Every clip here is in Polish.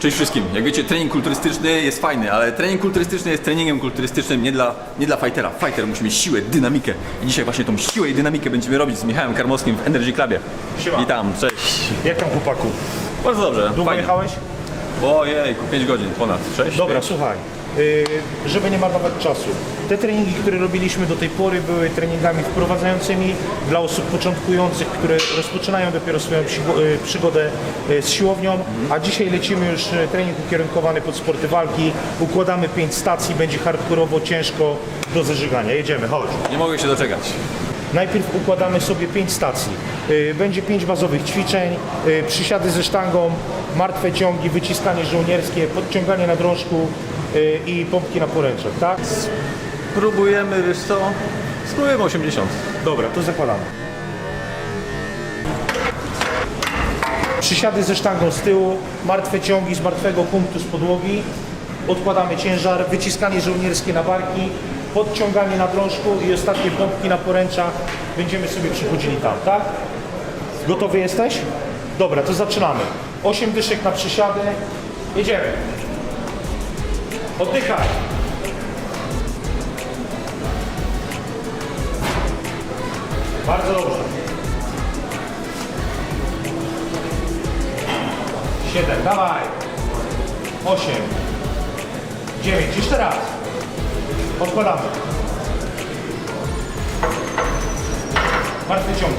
Cześć wszystkim. Jak wiecie, trening kulturystyczny jest fajny, ale trening kulturystyczny jest treningiem kulturystycznym nie dla, nie dla fightera. Fighter musi mieć siłę, dynamikę. I dzisiaj właśnie tą siłę i dynamikę będziemy robić z Michałem Karmowskim w Energy Clubie. Siema. Witam, cześć. Jak tam chłopaku? Bardzo dobrze, Długo fajnie. jechałeś? Ojejku, 5 godzin, ponad 6. Dobra, słuchaj. Yy, żeby nie marnować czasu. Te treningi, które robiliśmy do tej pory były treningami wprowadzającymi dla osób początkujących, które rozpoczynają dopiero swoją yy, przygodę yy, z siłownią, a dzisiaj lecimy już trening ukierunkowany pod sporty walki. Układamy 5 stacji, będzie hardkorowo, ciężko do zażygania. Jedziemy, chodź. Nie mogę się doczekać. Najpierw układamy sobie 5 stacji. Y, Będzie 5 bazowych ćwiczeń, y, przysiady ze sztangą, martwe ciągi, wyciskanie żołnierskie, podciąganie na drążku y, i pompki na poręczach, tak? Próbujemy, wiesz co? Spróbujemy 80. Dobra, to zakładamy. Przysiady ze sztangą z tyłu, martwe ciągi z martwego punktu z podłogi, odkładamy ciężar, wyciskanie żołnierskie na barki, podciąganie na drążku i ostatnie pompki na poręczach. Będziemy sobie przychodzili tam, tak? Gotowy jesteś? Dobra, to zaczynamy. 8 dyszek na przysiady. Jedziemy. Oddychaj. Bardzo dobrze. 7, dawaj. 8, 9, jeszcze raz. Odkładamy. Martwy ciąg.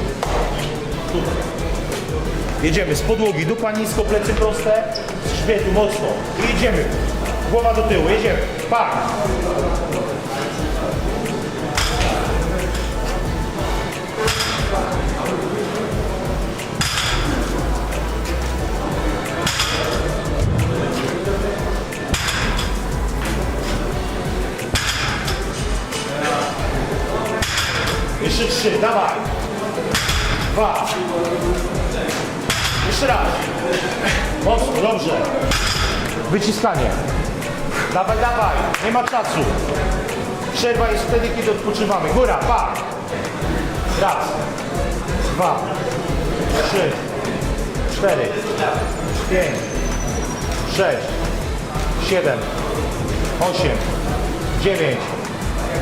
Tutaj. Jedziemy z podłogi, dupa nisko, plecy proste, z mocno. I jedziemy. Głowa do tyłu, jedziemy. Pak. Jeszcze trzy, dawaj. Dwa. Jeszcze raz. Mocno, dobrze. Wyciskanie. Dawaj, dawaj. Nie ma czasu. Przerwa jest wtedy, kiedy odpoczywamy. Góra, pa. Raz. Dwa. Trzy. Cztery. Pięć. Sześć. Siedem. Osiem. Dziewięć.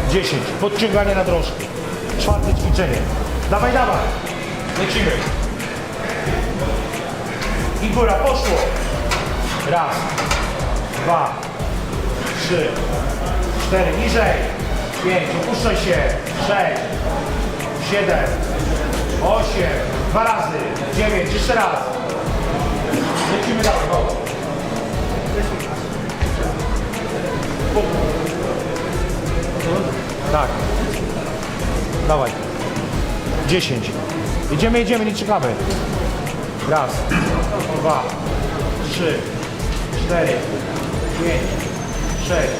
10. Podciąganie na drążki. Czwarte ćwiczenie. Dawaj, dawaj. Lecimy. I góra, poszło. Raz, dwa, trzy, cztery, niżej. Pięć, opuszczaj się. Sześć, siedem, osiem, dwa razy. Dziewięć, jeszcze raz. Lecimy dalej, chodź. Tak. Dawaj. 10. Jedziemy, jedziemy, nie czekamy. Raz, dwa, trzy, cztery, pięć, sześć,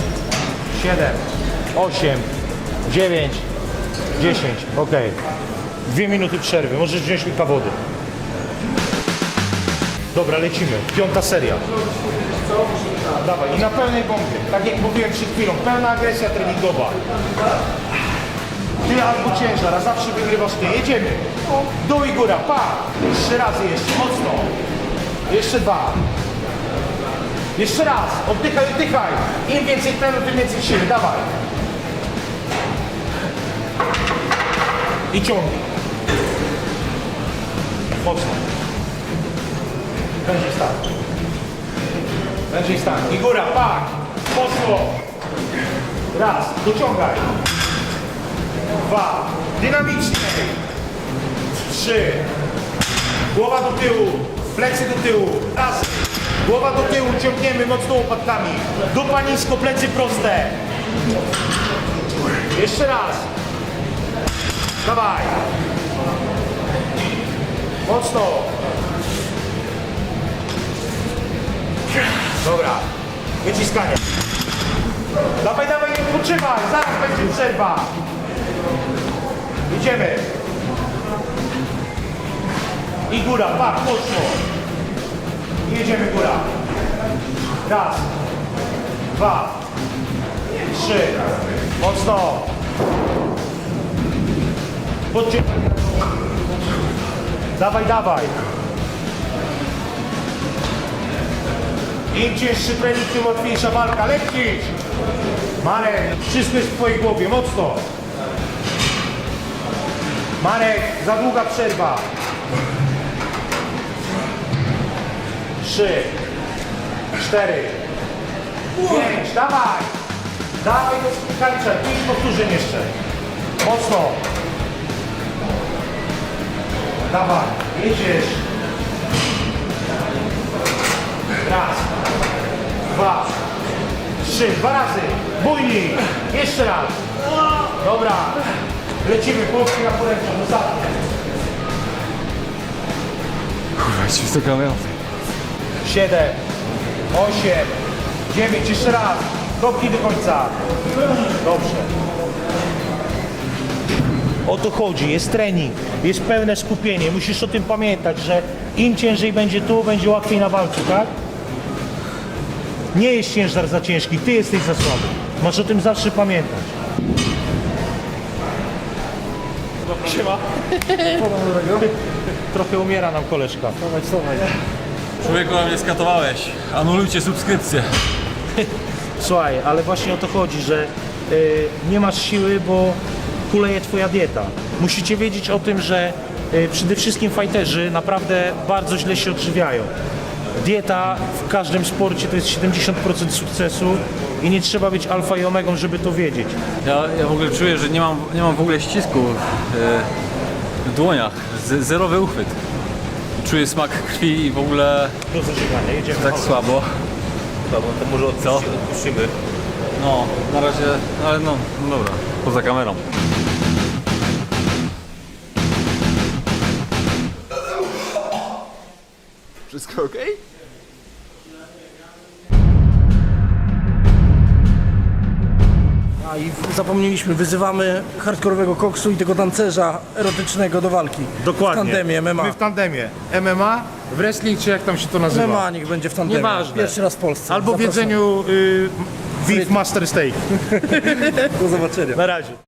siedem, osiem, dziewięć, dziesięć. Ok. Dwie minuty przerwy. Możesz wziąć łyka wody. Dobra, lecimy. Piąta seria. Dawaj, i na pełnej bombie. Tak jak mówiłem przed chwilą, pełna agresja treningowa. Ty albo ciężar, a zawsze wygrywasz ty. Jedziemy. Dół i góra, pa. Trzy razy jeszcze, mocno. Jeszcze dwa. Jeszcze raz. Oddychaj, oddychaj. Im więcej tlenu, tym więcej siły. Dawaj. I ciągnij. Mocno. Będzie start. Będzie start. I góra, pak. Poszło. Raz. Dociągaj. Dwa. Dynamicznie. Trzy. Głowa do tyłu. Plecy do tyłu. Raz. Głowa do tyłu. Ciągniemy mocno łopatkami. Dupa nisko, plecy proste. Jeszcze raz. Dawaj. Mocno. Dobra. Wyciskanie. Dawaj, dawaj, nie odpoczywaj. Zaraz będzie przerwa. Idziemy. I góra, pak, poszło. Jedziemy góra. Raz, dwa, trzy. Mocno. Podcie... Dawaj, dawaj. Im cięższy trening, tym łatwiejsza walka. Lecisz! Marek, wszystko jest w twojej głowie, mocno. Marek, za długa przerwa. trzy, cztery, pięć, dawaj! Dawaj do spółkańca, pięć powtórzeń jeszcze. Mocno. Dawaj, jedziesz. Raz, dwa, trzy, dwa razy. Bujni, jeszcze raz. Dobra, lecimy, Polski na poręczach, do zadania. Kurwa, ci w to kamerę. 7, 8, 9, jeszcze raz, kropki do końca. Dobrze. O to chodzi, jest trening, jest pełne skupienie, musisz o tym pamiętać, że im ciężej będzie tu, będzie łatwiej na walce, tak? Nie jest ciężar za ciężki, ty jesteś za słaby. Masz o tym zawsze pamiętać. Siema. Trochę umiera nam koleżka. Dawaj, dawaj. Człowieku, na mnie skatowałeś. Anulujcie subskrypcję. Słuchaj, ale właśnie o to chodzi, że y, nie masz siły, bo kuleje twoja dieta. Musicie wiedzieć o tym, że y, przede wszystkim fajterzy naprawdę bardzo źle się odżywiają. Dieta w każdym sporcie to jest 70% sukcesu i nie trzeba być alfa i omegą, żeby to wiedzieć. Ja, ja w ogóle czuję, że nie mam, nie mam w ogóle ścisku w, e, w dłoniach. Z, zerowy uchwyt. Czuję smak krwi i w ogóle Do zażygania, jedziemy. tak słabo. To może Co? odpuści, odpuścimy. No, na razie, ale no, no dobra, poza kamerą. Wszystko ok? A i zapomnieliśmy, wyzywamy hardkorowego koksu i tego tancerza erotycznego do walki. Dokładnie. W tandemie MMA. My w tandemie. MMA, wrestling, czy jak tam się to nazywa? MMA niech będzie w tandemie. Nieważne. Pierwszy raz w Polsce. Albo w Zapraszam. jedzeniu y, Beef Master Steak. Do zobaczenia. Na razie.